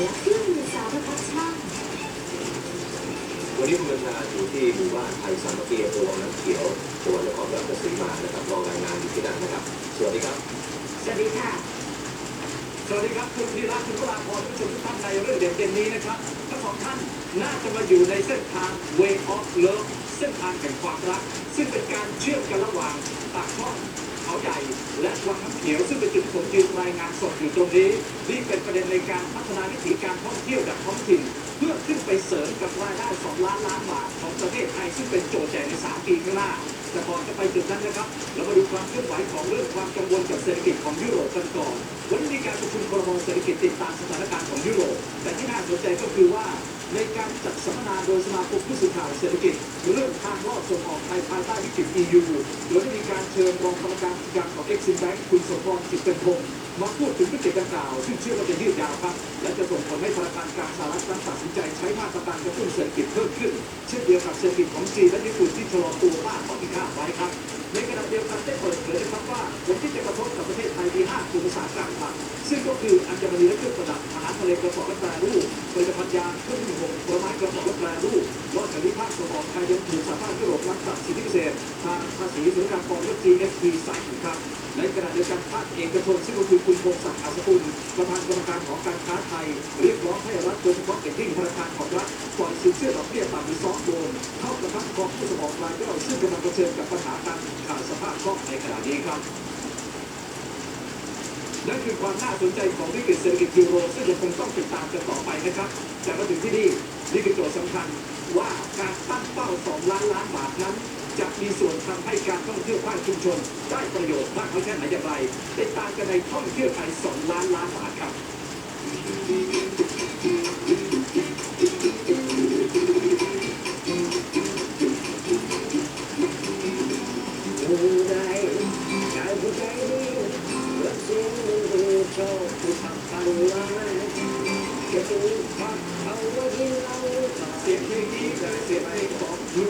และเครื่องมือสารพัดช่างวันนี้คุณบัญชาอยู่ที่หมู่บ้านไทยสามัคคีอำเภอวังน้ำเขียวจังหวัดนครราชสีมานะครับรอรายงานอยู่ที่นั่นนะครับ สวัสดีครับ สวัสดีค่ะ สวัสดีครับคุณธีระคุณวราพรผู้ชมทุกท่านในเรื่องเด่นเด่นนี้นะครับทั้งสองท่านน่าจะมาอยู่ในเส้นทาง Way of Love เส้นทางแห่งความรัก ซึ่งเป็นการเชื่อมกันระหว่างปากช่องเขา ใหญ่ และวังน้ำเขียวซึ่งเป็นจุดผมยืนรายงานสดอยู่ตรงนี้นี่เป็นประเด็นในการพัฒนาวิถีการท่องเที่ยวแบบท้องถิ่น เพื่อขึ้นไปเสริมกับรายได้ 2 ล้านล้านบาทของประเทศไทยซึ่งเป็นโจทย์ใหญ่ใน 3 ปีข้างหน้าแต่ก่อนจะไปจุดนั้นนะครับ เรามาดูความเคลื่อนไหวของเรื่องความกังวลกับเศรษฐกิจของยุโรปกันก่อนวันนี้มีการประชุมครมเศรษฐกิจติดตามสถานการณ์ของยุโรป แต่ที่น่าสนใจก็คือว่า ในการจัดสัมมนาโดยสมาคมผู้สื่อข่าวเศรษฐกิจเรื่องทางรอดส่งออกไทยภายใต้วิกฤต EU โดยได้มีการเชิญรองกรรมการกิจการของ Exim Bank คุณสมพรจิตเป็นพงศ์มาพูดถึงวิกฤตดังกล่าวซึ่งเชื่อว่าจะยืดยาวครับ และจะส่งผลให้ธนาคารกลางสหรัฐนั้นตัดสินใจใช้มาตรการกระตุ้นเศรษฐกิจเพิ่มขึ้น เช่นเดียวกับเศรษฐกิจของจีนและญี่ปุ่นที่ชะลอตัวมากกว่าที่คาดไว้ครับในขณะเดียวกันได้เปิดเผยนะครับว่าผลที่จะกระทบกับประเทศไทยมี5กลุ่มอุตสาหกรรมหลักซึ่งก็คืออัญมณีและเครื่องประดับอาหารทะเลกระป๋องและแปรรูป ส่งออกไทยยังถูกสหภาพยุโรปรับตัดสิทธิพิเศษทางภาษีสุลกากรและ GSP ใส่ครับในขณะเดียวกันภาคเอกชนซึ่งก็คือคุณพงศักดิ์อาสกุลประธานกรรมการของการค้าไทย เรียกร้องให้รัฐโดยเฉพาะอย่างยิ่งธนาคารของรัฐปล่อยสินเชื่อดอกเบี้ยต่ำหรือซอฟโลนเข้ากระทำกองผู้สมองรายย่อยซึ่งกำลังเผชิญกับปัญหาการขาดสภาพคล่องในขณะนี้ครับนั่นคือความน่าสนใจของวิกฤตเศรษฐกิจยูโรซึ่งยังคงต้องติดตามกันต่อไปนะครับ แต่มาถึงที่นี่นี่คือโจทย์สำคัญว่า 2 ล้านล้านบาทนั้น จะมีส่วนทำให้การท่องเที่ยวภาคชุมชน ได้ประโยชน์มากน้อยแค่ไหนอย่างไรติดตามกันในท่องเที่ยวไทย 2 ล้านล้านบาทครับ จะถูกพักเอาไว้ที่เราเสียงเพลงนี้เสียงเพลงของลุง